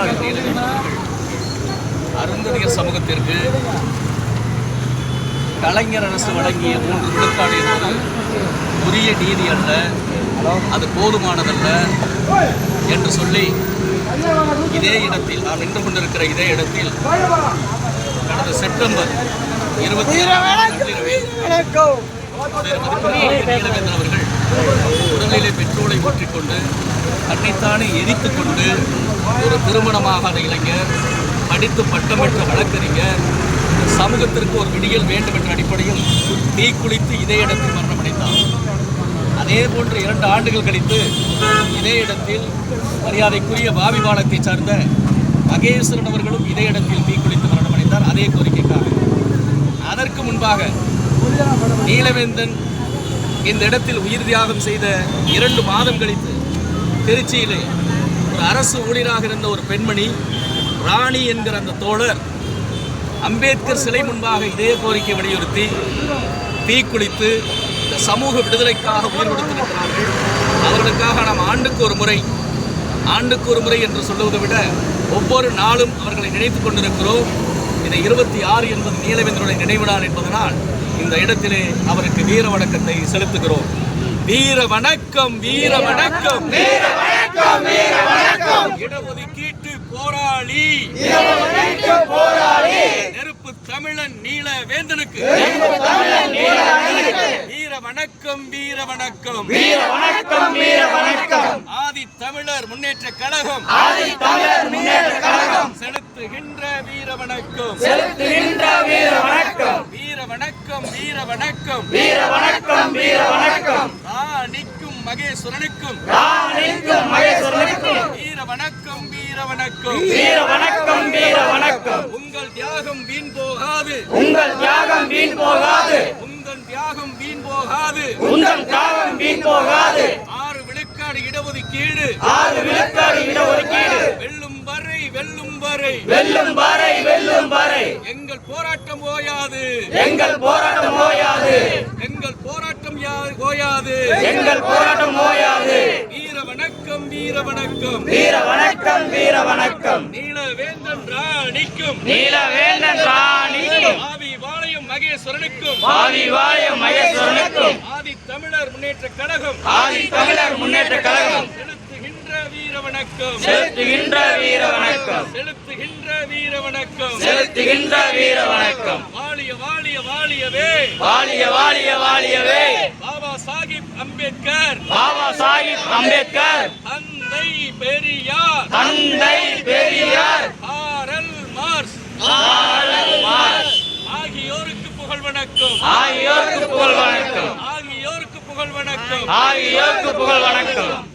நீலகிரி அருந்ததியர் சமூகத்திற்கு கலைஞர் அரசு வழங்கிய மூன்று விழுக்காடு என்பது உரிய நீதி அல்ல அது போதுமானதல்ல என்று சொல்லி இதே இடத்தில் நான் நின்று கொண்டிருக்கிற இதே இடத்தில் கடந்த செப்டம்பர் இருபத்தி நீலவேந்தன் அவர்கள் உடலிலே பெட்ரோலை ஊற்றிக்கொண்டு தன்னைத்தானே எரித்து கொண்டு ஒரு திருமணமாகாத இளைஞர் படித்து பட்டம் பெற்ற வழக்கறிஞர் சமூகத்திற்கு ஒரு விடியல் வேண்டும் என்ற அடிப்படையில் தீக்குளித்து இதே இடத்தில் மரணமடைந்தார். அதே போன்று இரண்டு ஆண்டுகள் கழித்து இதே இடத்தில் மரியாதைக்குரிய பாவி பாலத்தைச் சார்ந்த மகேஸ்வரன் அவர்களும் இதே இடத்தில் தீக்குளித்து மரணமடைந்தார். அதே கோரிக்கைக்காக. அதற்கு முன்பாக நீலவேந்தன் இந்த இடத்தில் உயிர் தியாகம் செய்த இரண்டு மாதம் கழித்து திருச்சியிலே ஒரு அரசு ஊழியராக இருந்த ஒரு பெண்மணி ராணி என்கிற அந்த தோழர் அம்பேத்கர் சிலை முன்பாக இதே கோரிக்கை வலியுறுத்தி தீக்குளித்து இந்த சமூக விடுதலைக்காக உயிர் கொடுத்திருக்கிறார்கள். அவர்களுக்காக நாம் ஆண்டுக்கு ஒரு முறை ஆண்டுக்கு ஒரு முறை என்று சொல்லுவதை விட ஒவ்வொரு நாளும் அவர்களை நினைத்து கொண்டிருக்கிறோம். இந்த இருபத்தி ஆறு என்பது நீலவேந்தருடைய நினைவு நாள் என்பதனால் இந்த இடத்திலே அவருக்கு வீர வணக்கத்தை செலுத்துகிறோம். வீர வணக்கம் வீர வணக்கம் இடஒதுக்கீட்டு போராளி. போராளி நெருப்பு தமிழன் நீல வேந்தனுக்கு வீர வணக்கம் வீர வணக்கம் வீர வணக்கம் வீர வணக்கம் ஆதி தமிழர் முன்னேற்ற கழகம். ஆதி தமிழர் முன்னேற்ற கழகம் செலுத்துகின்ற வீர வணக்கம் செலுத்துகின்ற வீர வணக்கம் வீர வணக்கம் வீர வணக்கம். வீர வணக்கம் வீர வணக்கம். ராணிக்கும் மகேஸ்வரனுக்கும். ராணிக்கும் மகேஸ்வரனுக்கும். வீர வணக்கம் வீர வணக்கம். வீர வணக்கம் வீர வணக்கம். உங்கள் தியாகம் வீண் போகாது. உங்கள் தியாகம் வீண் போகாது. உங்கள் தியாகம் வீண் போகாது. உங்கள் தியாகம் வீண் போகாது. ஆறு விழுக்காடு இடஒதுக்கீடு. ஆறு விழுக்காடு இடஒதுக்கீடு. வெல்லும் வரை வெல்லும் வரை. வெல்லும் வரை வெல்லும் வரை. எங்கள் போராட்டம் ஓயாது எங்கள் போராட்டம் ஓயாது எங்கள் போராட்டம் ஓயாது. எங்கள் போராட்டம் ஓயாது வீர வணக்கம் வீர வணக்கம். வீர வணக்கம் வீர வணக்கம். நீலவேந்தன் ராணிக்கும். நீலவேந்தன் ராணிக்கும். ஆவி வாளையம் மகேஸ்வரனுக்கும். ஆதி வாயம் மகேஸ்வரனுக்கும். ஆதி தமிழர் முன்னேற்ற கழகம். ஆதி தமிழர் முன்னேற்ற கழகம். வீர வணக்கம். செலுத்துகின்ற வீர வணக்கம். செலுத்துகின்ற வீர வணக்கம். செலுத்துகின்ற வீர வாழியவே. வாழிய வாழிய வாழியவே. பாபா சாஹிப் அம்பேத்கர். பாபா சாஹிப் அம்பேத்கர். தந்தை பெரியார். தந்தை பெரியார். ஆரல் மார்ஸ். காரல் மார்க்ஸ் ஆகியோருக்கு புகழ் வணக்கம். ஆகியோருக்கு புகழ் வணக்கம். ஆகியோருக்கு புகழ் வணக்கம். ஆகியோருக்கு புகழ் வணக்கம்.